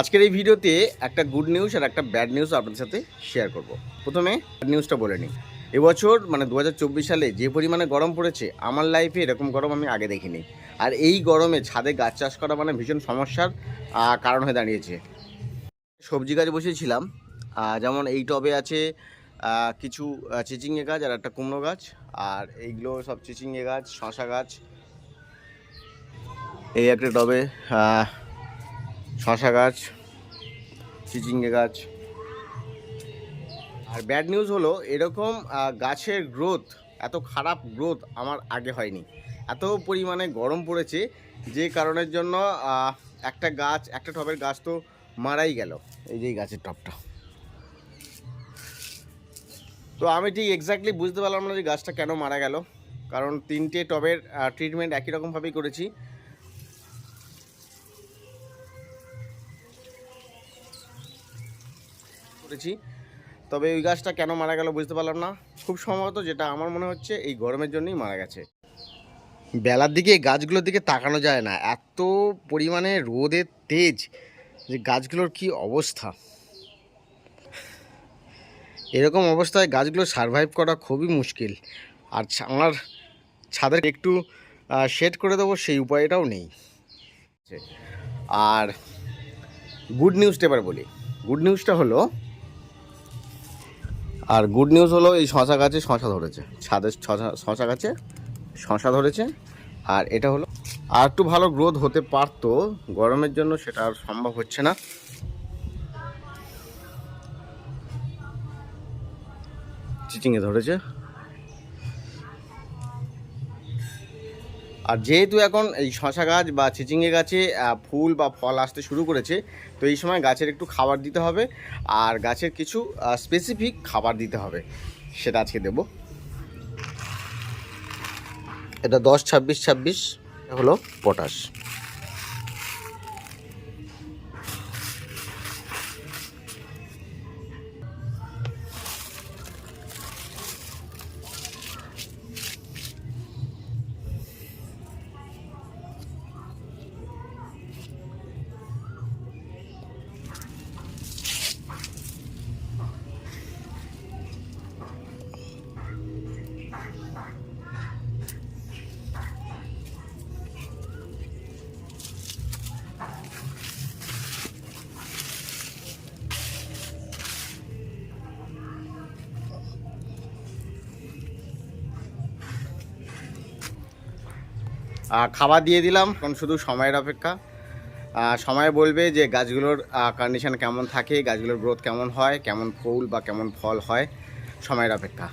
আজকের এই ভিডিওতে একটা গুড নিউজ আর একটা ব্যাড নিউজ আপনাদের সাথে শেয়ার করব। প্রথমে ব্যাড নিউজটা বলে নিই। এবছর মানে দু হাজার চব্বিশ সালে যে পরিমাণে গরম পড়েছে আমার লাইফে এরকম গরম আমি আগে দেখিনি। আর এই গরমে ছাদে গাছ চাষ করা মানে ভীষণ সমস্যার কারণ হয়ে দাঁড়িয়েছে। সবজি গাছ বসিয়েছিলাম আহ, যেমন এই টবে আছে কিছু চিচিঙ্গে গাছ আর একটা কুমড়ো গাছ। আর এইগুলো সব চিচিঙ্গে গাছ শশা গাছ। এই একটা টবে শশা গাছ, চিচিঙ্গে গাছ। আর ব্যাড নিউজ হলো, এরকম গাছের গ্রোথ এত খারাপ গ্রোথ আমার আগে হয়নি। এত পরিমাণে গরম পড়েছে, যে কারণের জন্য একটা গাছ, একটা টবের গাছ তো মারাই গেল, এই যে গাছের টবটা। তো আমি ঠিক এক্স্যাক্টলি বুঝতে পারলাম না যে গাছটা কেন মারা গেল, কারণ তিনটে টবের ট্রিটমেন্ট একই রকমভাবেই করেছি। করেছি তবে ওই গাছটা কেন মারা গেল বুঝতে পারলাম না। খুব সম্ভবত যেটা আমার মনে হচ্ছে এই গরমের জন্যই মারা গেছে। বেলার দিকে গাছগুলোর দিকে তাকানো যায় না। এত পরিমাণে রোদের তেজ যে গাছগুলোর কি অবস্থা। এরকম অবস্থায় গাছগুলো সারভাইভ করা খুবই মুশকিল। আর আমার ছাদের একটু শেড করে দেবো, সেই উপায়টাও নেই। আর গুড নিউজটা এবার বলি। গুড নিউজটা হলো আর গুড নিউজ হলো এই শশা গাছে শশা ধরেছে। ছাদে শশা শশা গাছে শশা ধরেছে। আর এটা হলো, আর একটু ভালো গ্রোথ হতে পারতো, গরমের জন্য সেটা আর সম্ভব হচ্ছে না। চিচিংয়ে ধরেছে। আর যেহেতু এখন এই শশা গাছ বা চিচিঙ্গে গাছে ফুল বা ফল আসতে শুরু করেছে, তো এই সময় গাছের একটু খাবার দিতে হবে আর গাছের কিছু স্পেসিফিক খাবার দিতে হবে। সেটা আজকে দেব। এটা দশ ছাব্বিশ ছাব্বিশ হলো পটাশ। খাবার দিয়ে দিলাম এখন শুধু সময়ের অপেক্ষা। সময় বলবে যে গাছগুলোর কন্ডিশন কেমন থাকে, গাছগুলোর গ্রোথ কেমন হয়, কেমন ফুল বা কেমন ফল হয়, সময়ের অপেক্ষা।